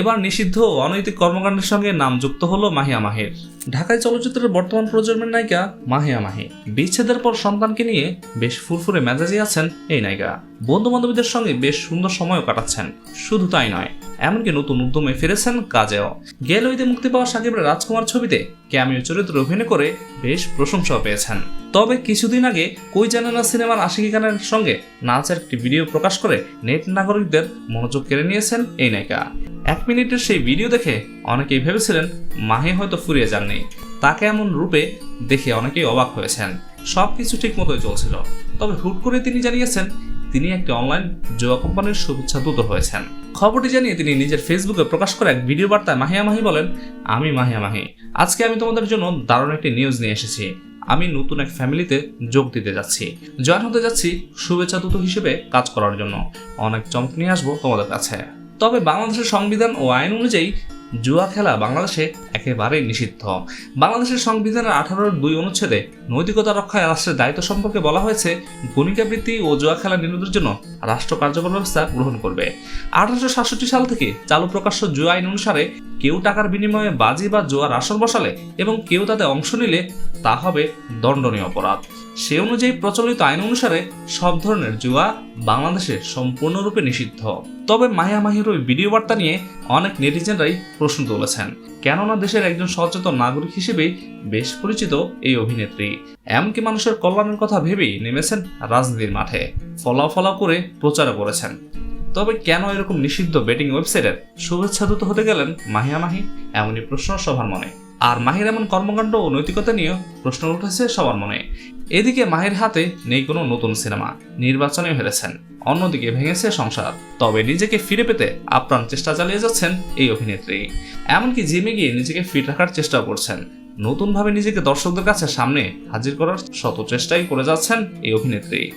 এবার নিষিদ্ধ অনৈতিক কর্মকাণ্ডের সঙ্গে নাম যুক্ত হলো মাহিয়া মাহির। ঢাকায় চলচ্চিত্রের বর্তমান প্রজন্মের নায়িকা মাহিয়া মাহি বিচ্ছেদের পর সন্তানকে নিয়ে বেশ ফুরফুরে মেজাজে আছেন এই নায়িকা। বন্ধু বান্ধবীদের সঙ্গে বেশ সুন্দর সময়ও কাটাচ্ছেন। শুধু তাই নয়, এমনকি নতুন উদ্যমে ফিরেছেন কাজেও। গেল ঈদে মুক্তি পাওয়া সাকিবের রাজকুমার ছবিতে ক্যামিও চরিত্রে অভিনয় করে বেশ প্রশংসাও পেয়েছেন। তবে কিছুদিন আগে কই জানে না সিনেমার আশিকি খানের সঙ্গে নাচের একটি ভিডিও প্রকাশ করে নেট নাগরিকদের মনোযোগ কেড়ে নিয়েছেন এই নায়িকা। এক মিনিটের সেই ভিডিও দেখে অনেকেই ভেবেছিলেন মাহি হয়তো ফুরিয়ে যাননি। তাকে এমন রূপে দেখে অনেকেই অবাক হয়েছেন। সব কিছু ঠিক মতোই চলছিল। তবে হুট করে তিনি জানিয়েছেন, তিনি একটি অনলাইন জুয়া কোম্পানির শুভেচ্ছা দূত হয়েছেন। খবরটি জানিয়ে তিনি নিজের ফেসবুকে প্রকাশ করে এক ভিডিও বার্তায় মাহিয়া মাহি বলেন, আমি মাহিয়া মাহি। আজকে আমি তোমাদের জন্য দারুণ একটি নিউজ নিয়ে এসেছি। আমি নতুন এক ফ্যামিলিতে যোগ দিতে যাচ্ছি। জয়েন হতে যাচ্ছি শুভেচ্ছা দূত হিসেবে কাজ করার জন্য। অনেক চমক নিয়ে আসব তোমাদের কাছে। তবে বাংলাদেশের সংবিধান ও আইন অনুযায়ী জুয়া খেলা বাংলাদেশে একেবারেই নিষিদ্ধ। বাংলাদেশের সংবিধানের আঠারোর দুই অনুচ্ছেদে নৈতিকতা রক্ষায় রাষ্ট্রের দায়িত্ব সম্পর্কে বলা হয়েছে গণিকাবৃত্তি ও জুয়া খেলা নিরোধের জন্য রাষ্ট্র কার্যকর ব্যবস্থা গ্রহণ করবে। আঠারোশো সাতষট্টি সাল থেকে চালু প্রকাশ্য জুয়া আইন অনুসারে কেউ টাকার বিনিময়ে বাজি বা জুয়ার আসর বসালে এবং কেউ তাতে অংশ নিলে তা হবে দণ্ডনীয় অপরাধ। সে অনুযায়ী প্রচলিত আইন অনুসারে সব ধরনের জুয়া বাংলাদেশে সম্পূর্ণরূপে নিষিদ্ধ। তবে মায়া মাহির ওই ভিডিও বার্তা নিয়ে অনেক নেটিজেনরাই প্রশ্ন তুলেছেন, কেননা দেশের একজন সচেতন নাগরিক হিসেবেই বেশ পরিচিত এই অভিনেত্রী। এমনকি মানুষের কল্যাণের কথা ভেবেই নেমেছেন রাজনীতির মাঠে, ফলাও করে প্রচারও করেছেন তবে কেন এরকম নিষিদ্ধ বেটিং ওয়েবসাইটের শুভেচ্ছা দূত হতে গেলেন মাহিয়া মাহি এমনই প্রশ্ন সবার মনে। আর মাহির এমন কর্মকাণ্ড ও নৈতিকতা নিয়েও প্রশ্ন উঠেছে সবার মনে। এদিকে মাহির হাতে নেই কোনো নতুন সিনেমা নির্বাচনে হেরেছেন। অন্যদিকে ভেঙেছে সংসার, তবে নিজেকে ফিরে পেতে আপ্রাণ চেষ্টা চালিয়ে যাচ্ছেন এই অভিনেত্রী। এমনকি জিমে গিয়ে নিজেকে ফিট রাখার চেষ্টা করছেন। নতুনভাবে নিজেকে দর্শকদের কাছে সামনে হাজির করার শত চেষ্টাই করে যাচ্ছেন এই অভিনেত্রী।